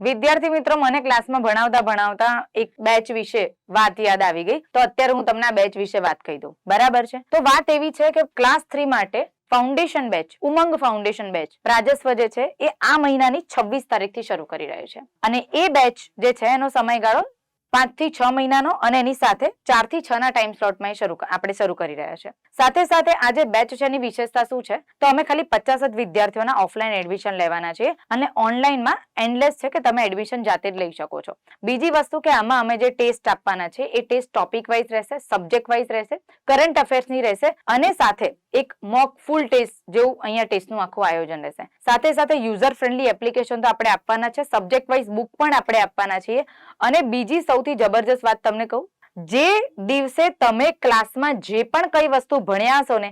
વિદ્યાર્થી મિત્રો, મને ક્લાસમાં ભણાવતા ભણાવતા એક બેચ વિશે વાત યાદ આવી ગઈ. તો અત્યારે હું તમને બેચ વિશે વાત કહી દઉં. બરાબર છે? તો વાત એવી છે કે ક્લાસ થ્રી માટે foundation batch Umang foundation batch Rajasva જે છે, એ આ મહિનાની છવ્વીસ તારીખથી શરૂ કરી રહ્યો છે. અને એ બેચ જે છે, એનો સમયગાળો પાંચથી છ મહિનાનો અને એની સાથે ચારથી છ ના ટાઈમ સ્લોટમાં શરૂ આપણે શરૂ કરી રહ્યા છે. સાથે સાથે આ જે બેચ છે એની વિશેષતા શું છે? તો અમે ખાલી પચાસ જ વિદ્યાર્થીઓના ઓફલાઈન એડમિશન લેવાના છીએ અને ઓનલાઈનમાં એન્ડલેસ છે કે તમે એડમિશન જાતે જ લઈ શકો છો. બીજી વસ્તુ કે આમાં અમે જે ટેસ્ટ આપવાના છે એ ટેસ્ટ ટોપિક વાઇઝ રહેશે સબ્જેક્ટ વાઇઝ રહેશે કરંટ અફેર્સની રહેશે અને સાથે એક મોક ફૂલ ટેસ્ટ જેવું અહીંયા ટેસ્ટનું આખું આયોજન રહેશે. સાથે સાથે યુઝર ફ્રેન્ડલી એપ્લિકેશન તો આપણે આપવાના છે સબ્જેક્ટ વાઇઝ બુક પણ આપણે આપવાના છીએ અને બીજી સૌથી જબરજસ્ત વાત તમને કહું? જે દિવસે તમે ક્લાસમાં જે પણ કઈ વસ્તુ ભણ્યા હશો ને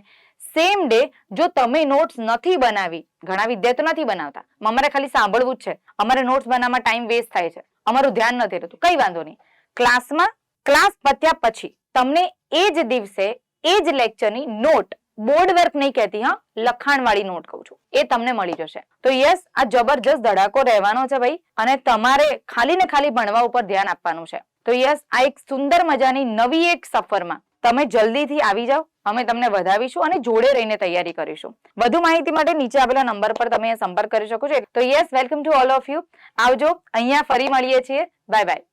સેમ ડે જો તમે નોટ્સ નથી બનાવી, ઘણા વિદ્યાર્થીઓ નથી બનાવતા. અમારે ખાલી સાંભળવું જ છે. અમારે નોટ્સ બનાવવામાં ટાઈમ વેસ્ટ થાય છે. અમારું ધ્યાન નથી રહેતું. કઈ વાંધો નહીં. ક્લાસમાં, ક્લાસ પત્યા પછી તમને એ જ દિવસે, એ જ લેક્ચરની નોટ બોર્ડ વર્ક નહીં કહેતી, હા લખાણ વાળી નોટ કહું છું. એ તમને મળી જશે. તો યસ, આ જબરજસ્ત ધડાકો રહેવાનો છે ભાઈ, અને તમારે ખાલી ને ખાલી ભણવા ઉપર ધ્યાન આપવાનું છે. તો યસ, આ એક સુંદર મજાની નવી એક સફરમાં તમે જલ્દીથી આવી જાઓ, અમે તમને વધાવીશું અને જોડે રહીને તૈયારી કરીશું. વધુ માહિતી માટે નીચે આપેલા નંબર પર તમે સંપર્ક કરી શકો છો. તો yes, welcome to all of you. આવજો, અહીંયા ફરી મળીએ છીએ. Bye bye.